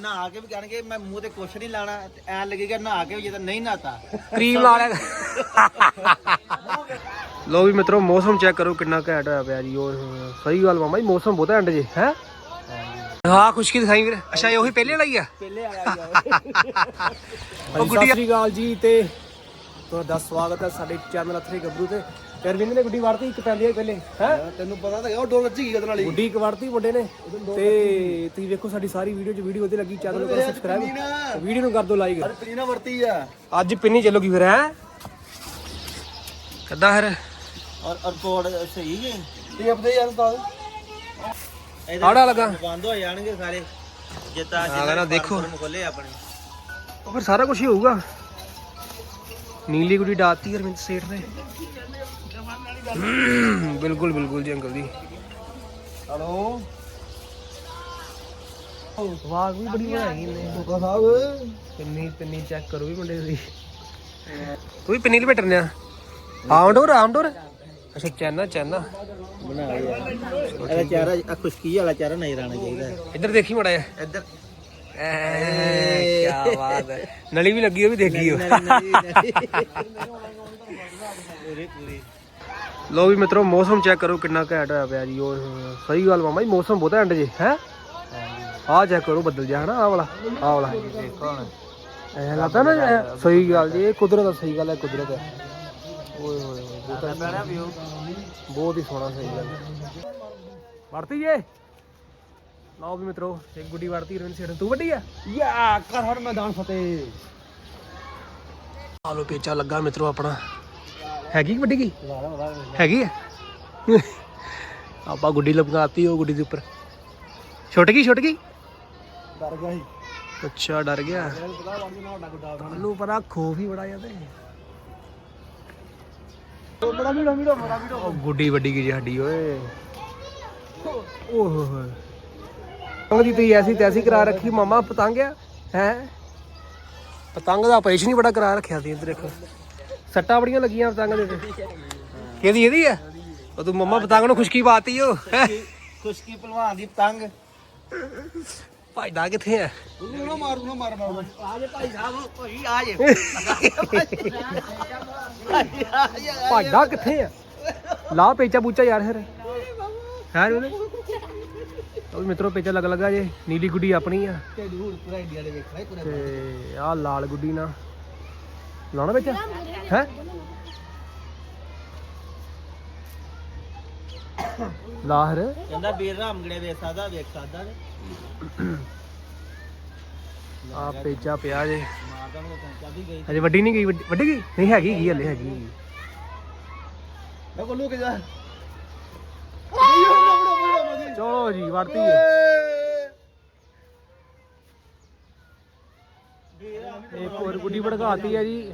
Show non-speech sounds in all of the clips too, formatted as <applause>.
ਨਹਾ ਕੇ ਵੀ ਕਹਿਣਗੇ ਮੈਂ ਮੂੰਹ ਤੇ ਕੁਛ ਨਹੀਂ ਲਾਣਾ। ਤੇ ਐ ਲੱਗੇਗਾ ਨਹਾ ਕੇ ਵੀ ਜੇ ਤਾਂ ਨਹੀਂ ਨਹਾਤਾ। ਕਰੀਮ ਲਾ ਲਿਆ ਲੋ ਵੀ ਮਿੱਤਰੋ ਮੌਸਮ ਚੈੱਕ ਕਰੋ ਕਿੰਨਾ ਘੈਂਟ ਹੋਇਆ ਪਿਆ ਜੀ। ਉਹ ਸਹੀ ਗੱਲ ਮਾਮਾ ਜੀ ਮੌਸਮ ਬਹੁਤ ਐਂਡ ਜੇ ਹੈ? ਹਾਂ ਖੁਸ਼ਕੀ ਦਿਖਾਈ ਵੀਰ। ਅੱਛਾ ਇਹ ਉਹੀ ਪਹਿਲੇ ਵਾਲਾ ਹੀ ਆ? ਪਹਿਲੇ ਆਇਆ ਉਹ ਗੁੱਡੀ ਸਤਿ ਸ੍ਰੀ ਅਕਾਲ ਜੀ ਤੇ ਤੁਹਾਡਾ ਸਵਾਗਤ ਹੈ ਸਾਡੇ ਚੈਨਲ ਅਥਰੇ ਗੱਭਰੂ ਤੇ। ਤੇ ਅਰਵਿੰਦ ਨੇ ਗੁੱਡੀ ਵੜਤੀ ਇੱਕ ਪੈਂਦੀ ਹੈ ਪਹਿਲੇ ਹੈ? ਤੈਨੂੰ ਪਤਾ ਤਾਂ ਹੈ ਉਹ ਡੋਲ ਵੱਜੀ ਗਈ ਉਹਦੇ ਨਾਲ ਗੁੱਡੀ ਇੱਕ ਵੜਤੀ ਮੁੰਡੇ ਨੇ ਤੇ ਤੁਸੀਂ ਵੇਖੋ ਸਾਡੀ ਸਾਰੀ ਵੀਡੀਓ ਚ ਵੀਡੀਓ ਉਹਦੇ ਲੱਗੀ ਚੈਨਲ ਨੂੰ ਕਰੋ ਸਬਸਕ੍ਰਾਈਬ ਵੀਡੀਓ ਨੂੰ ਕਰ ਦਿਓ ਲਾਈਕ ਪਨੀਨਾ ਵਰਤੀ ਆ। ਅੱਜ ਪਿੰਨੀ ਚੱਲੂਗੀ ਫਿਰ ਹੈ? ਕਿੱਦਾਂ ਫਿਰ? ਔਰ ਰਿਪੋਰਟ ਸਹੀ ਹੈ ਇਹ ਆਪਦੇ ਯਾਰ ਉਸਤਾਦ। ਆੜਾ ਲੱਗਾ। ਬੰਦ ਹੋ ਜਾਣਗੇ ਸਾਰੇ। ਜੇ ਤਾਂ ਹਾਂ, ਨਾ ਦੇਖੋ। ਖੋਲੇ ਆਪਣੇ। ਉਹ ਫਿਰ ਸਾਰਾ ਕੁਝ ਹੀ ਹੋਊਗਾ। ਨੀਲੀ ਗੁੱਡੀ ਡਾਤੀ ਅਰਵਿੰਦ ਸੇਠ ਨੇ। ਬਿਲਕੁਲ ਬਿਲਕੁਲ ਜੀ ਅੰਕਲ ਜੀ। ਹਲੋ। ਵਾਹ ਵੀ ਬੜੀ ਬਣਾਈ ਨੇ ਕੋਕਾ ਸਾਹਿਬ। ਪਿੰਨੀ ਪਿੰਨੀ ਚੈੱਕ ਕਰੋ ਵੀ ਮੁੰਡੇ ਦੀ। ਤੂੰ ਵੀ ਪਿੰਨੀ ਲਪੇਟਣ ਆ ਆਉਂਡੋਰ ਆਉਂਡੋਰ ਅੱਛਾ ਚੈਨਾ ਚੈਨਾ। ਬਣਾ ਇਹਦਾ ਚਿਹਰਾ ਆ ਖੁਸ਼ਕੀ ਵਾਲਾ ਚਿਹਰਾ ਨਜ਼ਰ ਆਣਾ ਚਾਹੀਦਾ ਇੱਧਰ ਦੇਖੀ ਮੜਾ ਇੱਧਰ। ਕੀ ਬਾਤ ਹੈ। ਨਲੀ ਵੀ ਲੱਗੀ ਉਹ ਵੀ ਦੇਖੀ ਉਹ। <laughs> ਲੋ ਵੀ ਮਿੱਤਰੋ, ਮੌਸਮ ਚੈੱਕ ਕਰੋ ਕਿੰਨਾ ਘੈਂਟ ਹੋਇਆ ਪਿਆ ਜੀ। ਉਹ, ਸਹੀ ਗੱਲ ਮਾਮਾ ਜੀ ਮੌਸਮ ਬਹੁਤ ਐਂਡ ਜੇ, ਹੈ? ਆਹ ਚੈੱਕ ਕਰੋ, ਬੱਦਲ ਜਿਹਾ, ਹਨਾ, ਆਹ ਵਾਲਾ ਆਹ ਵਾਲਾ। ਦੇਖੋ ਹੁਣ ਐ ਲੱਗਦਾ ਨਾ, ਐਂ, ਸਹੀ ਗੱਲ ਜੀ, ਇਹ ਕੁਦਰਤ ਦਾ ਸਹੀ ਗੱਲ ਹੈ ਕੁਦਰਤ ਹੈ ਓਏ, ਹੋਏ ਹੋਏ, ਬਹੁਤ ਬੜਾ ਬਹੁਤ ਹੀ ਸੋਹਣਾ, ਸਹੀ ਗੱਲ। ਵੜਤੀ ਜੇ? ਲਓ ਵੀ ਮਿੱਤਰੋ, ਇੱਕ ਗੁੱਡੀ ਵੜਤੀ ਰਵਿੰਦ ਸੇਠ ਤੂੰ ਵੱਡੀ ਆ? ਯਾ ਕਰ ਹਰ ਮੈਦਾਨ ਫਤਿਹ। ਆਲੋ ਪੇਚਾ ਲੱਗਾ ਮਿੱਤਰੋ ਆਪਣਾ। ਹੈਗੀ ਕਿ ਵੱਡੀ ਕੀ? ਹੈਗੀ ਹੈ ਆਪਾਂ ਗੁੱਡੀ ਲਪਕਾਤੀ ਉਹ ਗੁੱਡੀ ਦੇ ਉੱਪਰ। ਛੁੱਟ ਗਈ ਛੁੱਟ ਗਈ? ਡਰ ਗਿਆ ਸੀ। ਅੱਛਾ ਡਰ ਗਿਆ। ਮੈਨੂੰ ਪਤਾ ਖੋਫ ਹੀ ਬੜਾ ਜਾਂਦਾ ਬੜਾ ਮੀੜਾ ਮੀੜਾ ਬੜਾ ਮੀੜਾ ਉਹ ਗੁੱਡੀ ਵੱਡੀ ਕੀ ਸਾਡੀ ਓਏ। ਓਹ ਹੋ ਹੋ ਪਤੰਗ ਦੀ ਤੁਸੀਂ ਐਸੀ ਤੈਸੀ ਕਰਾ ਰੱਖੀ ਮਾਮਾ ਪਤੰਗ ਆ ਹੈ? ਪਤੰਗ ਦਾ ਆਪਰੇਸ਼ਨ ਹੀ ਬੜਾ ਕਰਾ ਰੱਖਿਆ ਸੀ ਇੱਧਰ ਦੇਖੋ। ਸੱਟਾਂ ਬੜੀਆਂ ਲੱਗੀਆਂ ਪਤੰਗ ਦੇ ਤੇ ਕਿਹਦੀ ਇਹਦੀ ਆ? ਉਹ ਤੂੰ ਮੰਮਾ ਪਤੰਗ ਨੂੰ ਖੁਸ਼ਕੀ ਪਾਤੀ ਓ। ਹੈਂ? ਖੁਸ਼ਕੀ ਭਲਵਾਨ ਦੀ ਪਤੰਗ। ਭੱਜਦਾ ਕਿੱਥੇ ਆ? ਉਹਨੂੰ ਨਾ ਮਾਰੂ ਨਾ ਮਾਰ ਮਾਰ। ਆ ਜੇ ਭਾਈ ਸਾਹਿਬ ਭਾਈ ਆ ਜੇ। ਭੱਜਦਾ ਕਿੱਥੇ ਆ? ਲਾ ਪੇਚਾ ਪੂਚਾ ਯਾਰ ਫਿਰ। ਹੈ ਉਹਨੇ ਉਹ ਮਿੱਤਰੋ ਪੇਚਾ ਲੱਗ ਲੱਗਾ ਜੇ। ਨੀਲੀ ਗੁੱਡੀ ਆਪਣੀ ਆ। ਤੇ ਦੂਰ ਪੂਰਾ ਇੰਡੀਆ ਦੇ ਵੇਖਣਾ ਪੂਰਾ ਤੇ ਆਹ ਲਾਲ ਗੁੱਡੀ ਨਾ ਲਾਉਣਾ ਵਿੱਚ? ਹੈ? ਲਾਹਰ? ਕਹਿੰਦਾ ਵੀਰ ਰਾਮਗੜੇ ਵੇਖ ਸਕਦਾ ਵੇਖ ਸਕਦਾ ਤੇ ਆ ਪੇਚਾ ਪਿਆ ਜੇ। ਮਾਤਾ ਨੂੰ ਪਹੁੰਚਾ ਵੀ ਗਈ। ਅਜੇ ਵੱਡੀ ਨਹੀਂ ਗਈ ਵੱਡੀ ਵੱਡੀ ਗਈ? ਨਹੀਂ ਹੈਗੀ ਗਈ ਹਲੇ ਹੈਗੀ। ਮੈਂ ਕੋਲੂ ਕੇ ਜਾ ਚਲੋ ਜੀ ਵੜਤੀ ਏ ਇੱਕ ਹੋਰ ਗੁੱਡੀ ਭੜਕਾਤੀ ਆ ਜੀ।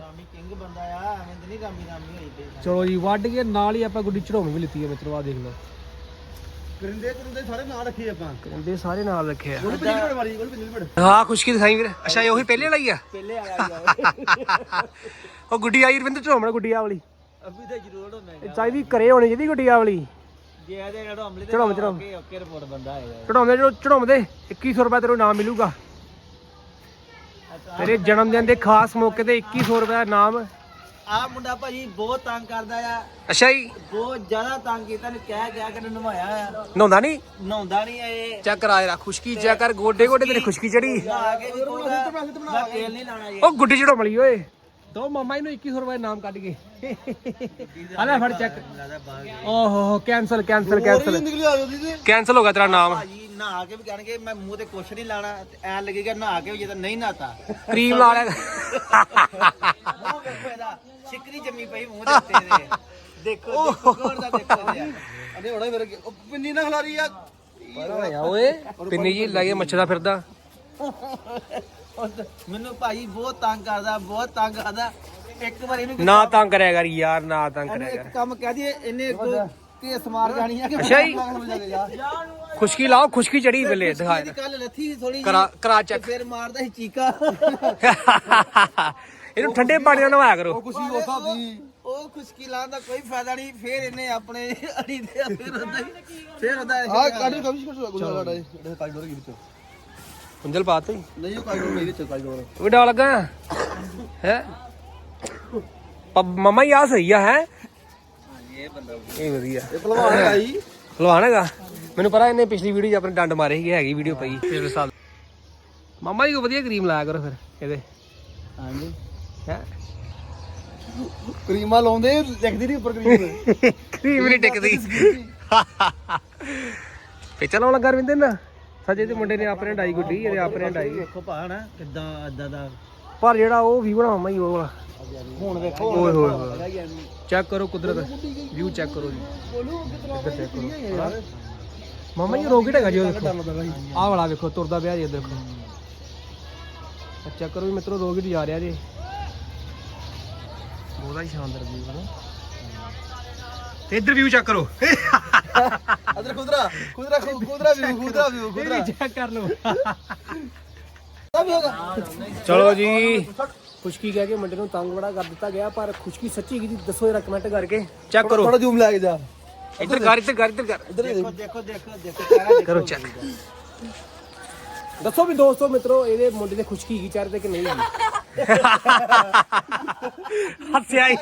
ਰਾਮੀ ਕਿੰਗ ਬੰਦਾ ਆ ਐਵੇਂ ਤੇ ਨਹੀਂ ਰਾਮੀ ਰਾਮੀ ਹੋਈ ਤੇ ਚਲੋ ਜੀ ਵੱਢ ਕੇ ਨਾਲ ਹੀ ਆਪਾਂ ਗੁੱਡੀ ਚੜਾਉਣੀ ਵੀ ਲਿੱਤੀ ਹੈ ਮਿੱਤਰੋ ਆ ਦੇਖ ਲਓ। ਕਰਿੰਦੇ ਕਰਿੰਦੇ ਸਾਰੇ ਨਾਂ ਰੱਖੇ ਆਪਾਂ। ਕਹਿੰਦੇ ਸਾਰੇ ਨਾਲ ਰੱਖੇ ਆ। ਉਹ ਪਿੰਨੀ ਬੜ ਮਾਰੀ ਉਹ ਪਿੰਨੀ ਬੜ ਹਾਂ ਖੁਸ਼ਕੀ ਦਿਖਾਈ ਵੀਰ? ਅੱਛਾ ਇਹ ਉਹੀ ਪਹਿਲੇ ਵਾਲਾ ਹੀ ਆ? ਪਹਿਲੇ ਆਇਆ ਯਾਰ ਉਹ। ਗੁੱਡੀ ਆਈ ਰਵਿੰਦਰ ਚੜਾਉਣਾ ਗੁੱਡੀ ਆ ਵਾਲੀ। ਅਭੀ ਤਾਂ ਜ਼ਰੂਰ ਹੋਣਾ ਚਾਹੀਦੀ ਘਰੇ ਹੋਣੀ ਚਾਹੀਦੀ ਗੁੱਡੀ ਆ ਵਾਲੀ। ਜੇ ਇਹਦੇ ਚੜਾਓ, ਚੜਾਓ। ਓਕੇ ਰਿਪੋਰਟ ਬੰਦਾ ਆਏਗਾ। ਚੜਾਉਂਦੇ ਚੜਾਉਂਦੇ 2100 ਰੁਪਏ ਤੈਨੂੰ ਨਾਮ ਮਿਲੂਗਾ। ਤੇਰੇ ਜਨਮ ਦਿਨ ਦੇ ਖਾਸ ਮੌਕੇ ਤੇ 2100 ਰੁਪਏ ਦਾ ਨਾਮ ਆ ਮੁੰਡਾ ਭਾਜੀ ਬਹੁਤ ਤੰਗ ਕਰਦਾ ਆ। ਅੱਛਾ ਜੀ। ਬਹੁਤ ਜ਼ਿਆਦਾ ਤੰਗ ਕੀਤਾ ਨੇ ਕਹਿ ਕਹਿ ਕੇ ਨਵਾਇਆ ਆ। ਨਹਾਉਂਦਾ ਨਹੀਂ? ਨਹਾਉਂਦਾ ਨਹੀਂ ਇਹ। ਚੈੱਕ ਕਰਾ ਜਰਾ ਖੁਸ਼ਕੀ ਚੈੱਕ ਕਰ ਗੋਡੇ ਗੋਡੇ ਤੇਰੇ ਖੁਸ਼ਕੀ ਚੜੀ। ਨਹਾ ਕੇ ਵੀ ਕਹੂਗਾ ਮੈਂ ਤੇਲ ਨਹੀਂ ਲਾਣਾ ਜੀ। ਉਹ ਗੁੱਡੀ ਚੜਾਉਣ ਵਾਲੀ ਓਏ। ਦੋ ਮਾਮਾ ਇਹਨੂੰ 2100 ਰੁਪਏ ਨਾਮ ਕੱਢ ਕੇ <laughs> ਆ ਲੈ ਫੜ ਚੈੱਕ। ਓਹੋ ਕੈਨਸਲ ਕੈਨਸਲ ਕੈਨਸਲ ਕੈਨਸਲ ਹੋ ਗਿਆ ਤੇਰਾ ਨਾਮ। ਭਾਜੀ ਨਹਾ ਕੇ ਵੀ ਕਹਿਣਗੇ ਮੈਂ ਮੂੰਹ ਤੇ ਕੁਛ ਨਹੀਂ ਲਾਣਾ। ਤੇ ਐ ਲੱਗੇਗਾ ਨਹਾ ਕੇ ਵੀ ਜੇ ਤਾਂ ਨਹੀਂ ਨਹਾਤਾ ਕਰੀਮ ਲਾ ਲਿਆ ਮੂੰਹ ਵੇਖੋ ਇਹਦਾ ਸ਼ਿਕਰੀ ਜੰਮੀ ਪਈ ਮੂੰਹ ਦੇ ਉੱਤੇ ਇਹਦੇ। ਦੇਖੋ ਦੇਖੋ ਗੌਰ ਦਾ ਦੇਖੋ ਇਹਦੇ। ਅਰੇ ਹੋੜਾ ਮੇਰੇ ਉਹ ਪਿੰਨੀ ਨਾ ਖਲਾਰੀ ਆ। ਹੋਇਆ ਓਏ। ਪਿੰਨੀ ਜੀ ਲੱਗੇ ਮੱਛਦਾ ਫਿਰਦਾ। ਮੈਨੂੰ ਭਾਜੀ ਬਹੁਤ ਤੰਗ ਕਰਦਾ ਬਹੁਤ ਤੰਗ ਕਰਦਾ। ਇੱਕ ਵਾਰ ਇਹਨੂੰ ਨਾ ਤੰਗ ਕਰਿਆ ਕਰ ਯਾਰ ਨਾ ਤੰਗ ਇਹਨੂੰ ਕਰਿਆ ਇੱਕ ਕਰ। ਕੰਮ ਕਹਿ ਦਈਏ ਇਹਨੇ ਅੱਗੋਂ ਕੇਸ ਮਾਰ ਜਾਣੀ ਆ ਕਿ ਅੱਛਾ ਜੀ। ਜਾ ਖੁਸ਼ਕੀ ਲਾਓ ਖੁਸ਼ਕੀ ਚੜੀ ਬੱਲੇ ਦਿਖਾ ਇਹਦੀ ਕੱਲ ਲੱਥੀ ਥੋੜੀ ਕਰਾ ਕਰਾ ਚੈੱਕ। ਫਿਰ ਮਾਰਦਾ ਸੀ ਚੀਕਾ। <laughs> ਇਹਨੂੰ ਠੰਡੇ ਪਾਣੀ ਨਾਲ ਨਵਾਇਆ ਕਰੋ। ਖੁਸ਼ੀ ਹੋ ਸਕਦੀ ਉਹ ਖੁਸ਼ਕੀ ਲਾਉਣ ਦਾ ਕੋਈ ਫਾਇਦਾ ਨਹੀਂ ਫਿਰ ਇਹਨੇ ਆਪਣੇ ਅੜੀ ਦੇ ਫਿਰ ਹੁੰਦਾ ਹੀ ਫਿਰ ਹੁੰਦਾ ਹਾਂ ਕੱਢ ਕਮਿਸ਼ ਕਰ ਗੁਲਾ ਲੜਾ ਇਹ। ਕੱਢ ਦੋਰੇ ਵਿੱਚੋਂ। ਉਂਜਲ ਪਾਤੀ ਨਹੀਂ ਉਹ ਕਾਈ ਮੇਰੇ ਚ ਕਾਈ ਹੋਰ ਉਹ ਡਾਲ ਲੱਗਾ। ਹੈ? ਮਮਾ ਹੀ ਆ ਸਹੀ ਆ ਹੈ? ਇਹ ਬੰਦਾ ਇਹ ਵਧੀਆ। ਇਹ ਭਲਵਾਨ ਹੈ ਆਈ ਹਲਵਾਨ ਹੈਗਾ। ਮੈਨੂੰ ਪਤਾ ਇਹਨੇ ਪਿਛਲੀ ਵੀਡੀਓ 'ਚ ਆਪਣੇ ਡੰਡ ਮਾਰੇ ਸੀਗੇ ਹੈਗੀ ਵੀਡੀਓ ਪਈ। ਪਿਛਲੇ ਸਾਲ। ਮਮਾ ਜੀ ਕੋ ਵਧੀਆ ਕਰੀਮ ਲਾਇਆ ਕਰੋ ਫਿਰ ਇਹਦੇ। ਹਾਂਜੀ। ਹੈ? ਕਰੀਮਾ ਲਾਉਂਦੇ ਲਿਖਦੀ ਨਹੀਂ ਉੱਪਰ ਕਰੀਮ। ਕਰੀਮ ਨਹੀਂ ਟਿਕਦੀ। ਪਿੱਛੇ ਲਾਉਣ ਲੱਗਾ ਰਵਿੰਦਰ ਨਾ ਸਜੇ ਦੇ ਮੁੰਡੇ ਨੇ ਆਪਣੇ ਡਾਈ ਗੁੱਡੀ ਇਹਦੇ ਆਪਣੇ ਡਾਈ। ਵੇਖੋ ਭਾਣ ਕਿੱਦਾਂ ਅੱਦਾ ਦਾ। ਪਰ ਜਿਹੜਾ ਉਹ ਵੀ ਬਣਾ ਮਮਾ ਉਹ ਵਾਲਾ। ਹੁਣ ਵੇਖੋ ਓਏ ਹੋਏ ਹੋਏ। ਚੈੱਕ ਕਰੋ ਕੁਦਰਤ। ਵਿਊ ਚੈੱਕ ਕਰੋ ਜੀ। ਇੱਧਰ ਚੈੱਕ ਕਰੋ। ਮਮਾ ਜੀ ਰੋਕਟ ਹੈਗਾ ਜੀ ਉਹ ਦੇਖੋ। ਆਹ ਵਾਲਾ ਵੇਖੋ ਤੁਰਦਾ ਪਿਆ ਜੀ ਦੇਖੋ। ਚੈੱਕ ਕਰੋ ਜੀ ਮਿੱਤਰੋ ਰੋਕਟ ਜਾ ਰਿਹਾ ਜੀ। ਬਹੁਤਾ ਹੀ ਸ਼ਾਨਦਾਰ ਵਿਊ ਹੈ ਤੇ ਇੱਧਰ ਵਿਊ ਚੈੱਕ ਕਰੋ। ਅਦਰ ਖੁਦਰਾ ਖੁਦਰਾ ਖੁਦਰਾ ਵੀ ਖੁਦਰਾ ਵੀ ਖੁਦਰਾ। ਚੈੱਕ ਕਰ ਲਓ। ਵੀ ਹੋਗਾ। ਚਲੋ ਜੀ ਖੁਸ਼ਕੀ ਕਹਿ ਕੇ ਮੁੰਡੇ ਨੂੰ ਤੰਗ ਬੜਾ ਕਰ ਦਿੱਤਾ ਗਿਆ ਪਰ ਖੁਸ਼ਕੀ ਸੱਚੀ ਕੀ ਦੱਸੋ ਜਰਾ ਕਮੈਂਟ ਕਰਕੇ। ਚੈੱਕ ਕਰੋ। ਥੋੜਾ ਜ਼ੂਮ ਲੈ ਕੇ ਜਾ। ਇੱਧਰ ਕਰ ਇੱਧਰ ਕਰ ਇੱਧਰ ਕਰ ਇੱਧਰ ਦੇਖੋ ਦੇਖੋ ਦੇਖੋ ਦੇਖੋ ਕਰੋ ਚੈੱਕ ਦੱਸੋ ਵੀ ਦੋਸਤੋ ਮਿੱਤਰੋ ਇਹਦੇ ਮੁੰਡੇ ਦੇ ਖੁਸ਼ਕੀ ਕੀ ਚਾਰੇ ਤੇ ਕਿ ਨਹੀਂ ਹੱਸਿਆ ਹੀ